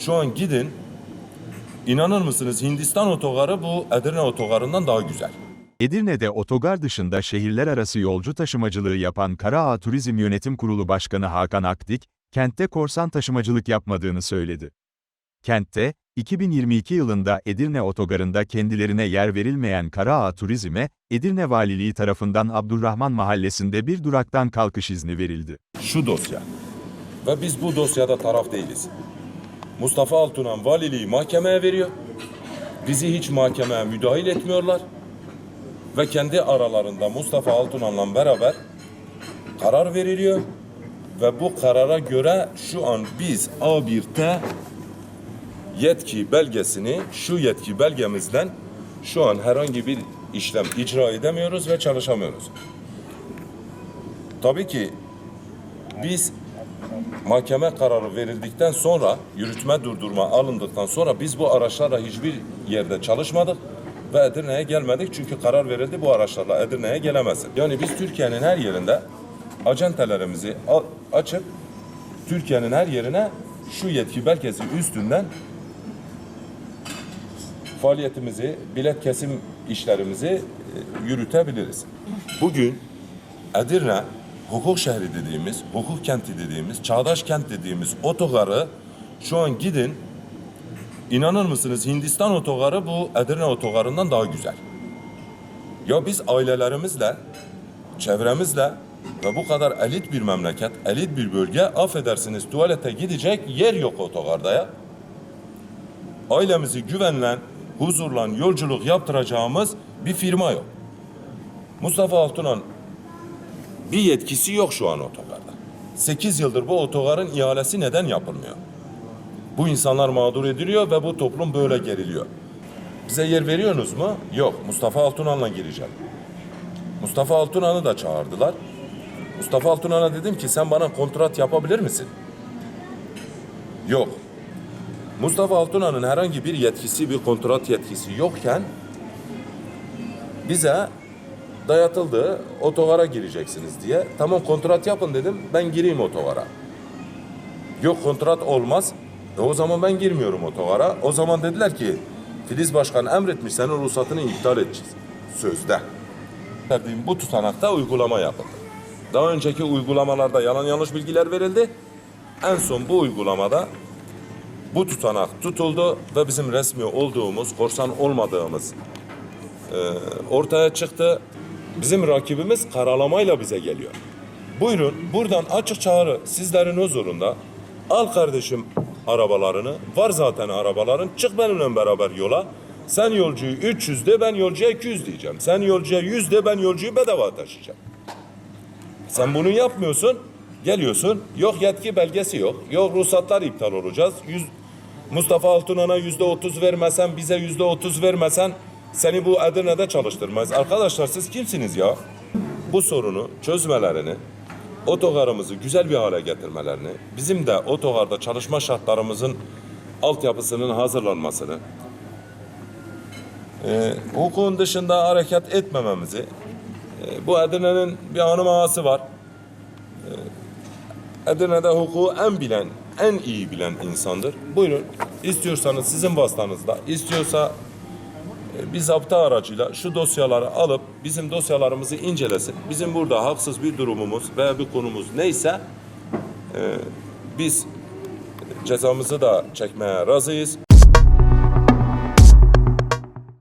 Şu an gidin. İnanır mısınız Hindistan otogarı bu Edirne otogarından daha güzel. Edirne'de otogar dışında şehirler arası yolcu taşımacılığı yapan Karaağ Turizm Yönetim Kurulu Başkanı Hakan Akdik, kentte korsan taşımacılık yapmadığını söyledi. Kentte, 2022 yılında Edirne otogarında kendilerine yer verilmeyen Karaağ Turizm'e, Edirne Valiliği tarafından Abdurrahman Mahallesi'nde bir duraktan kalkış izni verildi. Şu dosya. Ve biz bu dosyada taraf değiliz. Mustafa Altunan valiliği mahkemeye veriyor. Bizi hiç mahkemeye müdahil etmiyorlar. Ve kendi aralarında Mustafa Altunan'la beraber karar veriliyor. Ve bu karara göre şu an biz A1T yetki belgesini şu yetki belgemizden şu an herhangi bir işlem icra edemiyoruz ve çalışamıyoruz. Tabii ki biz mahkeme kararı verildikten sonra yürütme durdurma alındıktan sonra biz bu araçlarla hiçbir yerde çalışmadık ve Edirne'ye gelmedik çünkü karar verildi bu araçlarla Edirne'ye gelemezsin. Yani biz Türkiye'nin her yerinde acentelerimizi açıp Türkiye'nin her yerine şu yetki belgesi üstünden faaliyetimizi, bilet kesim işlerimizi e, yürütebiliriz. Bugün Edirne hukuk şehri dediğimiz, hukuk kenti dediğimiz, çağdaş kent dediğimiz otogarı şu an gidin inanır mısınız Hindistan otogarı bu Edirne otogarından daha güzel. Ya biz ailelerimizle, çevremizle ve bu kadar elit bir memleket, elit bir bölge affedersiniz tuvalete gidecek yer yok otogarda ya. Ailemizi güvenle, huzurla yolculuk yaptıracağımız bir firma yok. Mustafa Altunan bir yetkisi yok şu an otogarda. 8 yıldır bu otogarın ihalesi neden yapılmıyor? Bu insanlar mağdur ediliyor ve bu toplum böyle geriliyor. Bize yer veriyorsunuz mu? Yok. Mustafa Altunan'la gireceğim. Mustafa Altunan'ı da çağırdılar. Mustafa Altunan'a dedim ki sen bana kontrat yapabilir misin? Yok. Mustafa Altunan'ın herhangi bir yetkisi, bir kontrat yetkisi yokken bize dayatıldı. Otogara gireceksiniz diye. Tamam kontrat yapın dedim. Ben gireyim otogara. Yok kontrat olmaz. E o zaman ben girmiyorum otogara. O zaman dediler ki Filiz Başkan emretmiş senin ruhsatını iptal edeceğiz. Sözde. Verdiğim bu tutanakta uygulama yapıldı. Daha önceki uygulamalarda yalan yanlış bilgiler verildi. En son bu uygulamada bu tutanak tutuldu ve bizim resmi olduğumuz, korsan olmadığımız e, ortaya çıktı. Bizim rakibimiz karalamayla bize geliyor. Buyurun buradan açık çağrı sizlerin huzurunda. Al kardeşim arabalarını. Var zaten arabaların. Çık benimle beraber yola. Sen yolcuyu 300 de ben yolcuya 200 diyeceğim. Sen yolcuya 100 de ben yolcuyu bedava taşıyacağım. Sen bunu yapmıyorsun. Geliyorsun. Yok yetki belgesi yok. Yok ruhsatlar iptal olacağız. Yüz, Mustafa Altunan'a yüzde otuz vermesen, bize yüzde otuz vermesen seni bu Edirne'de çalıştırmaz. Arkadaşlar siz kimsiniz ya? Bu sorunu çözmelerini, otogarımızı güzel bir hale getirmelerini, bizim de otogarda çalışma şartlarımızın altyapısının hazırlanmasını, e, hukukun dışında hareket etmememizi, e, bu Edirne'nin bir hanım ağası var. Edirne'de hukuku en bilen, en iyi bilen insandır. Buyurun. İstiyorsanız sizin vasıtanızda, istiyorsa e, bir zapta aracıyla şu dosyaları alıp bizim dosyalarımızı incelesin. Bizim burada haksız bir durumumuz veya bir konumuz neyse e, biz cezamızı da çekmeye razıyız.